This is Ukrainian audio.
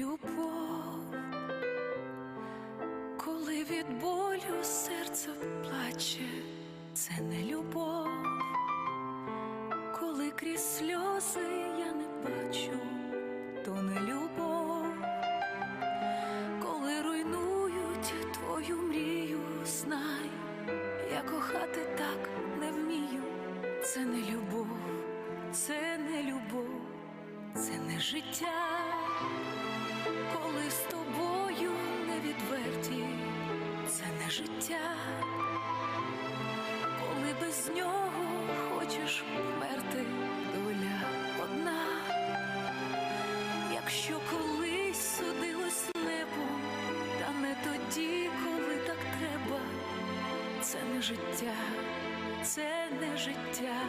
любов, коли від болю серце плаче, це не любов, коли крізь сльози я не бачу, то не любов, коли руйнують твою мрію, знай, я кохати так не вмію, це не любов, це не любов, це не життя, коли з тобою не відверті, це не життя, коли без нього хочеш вмерти, доля одна, якщо колись судилось небо, та не тоді, коли так треба, це не життя, це не життя.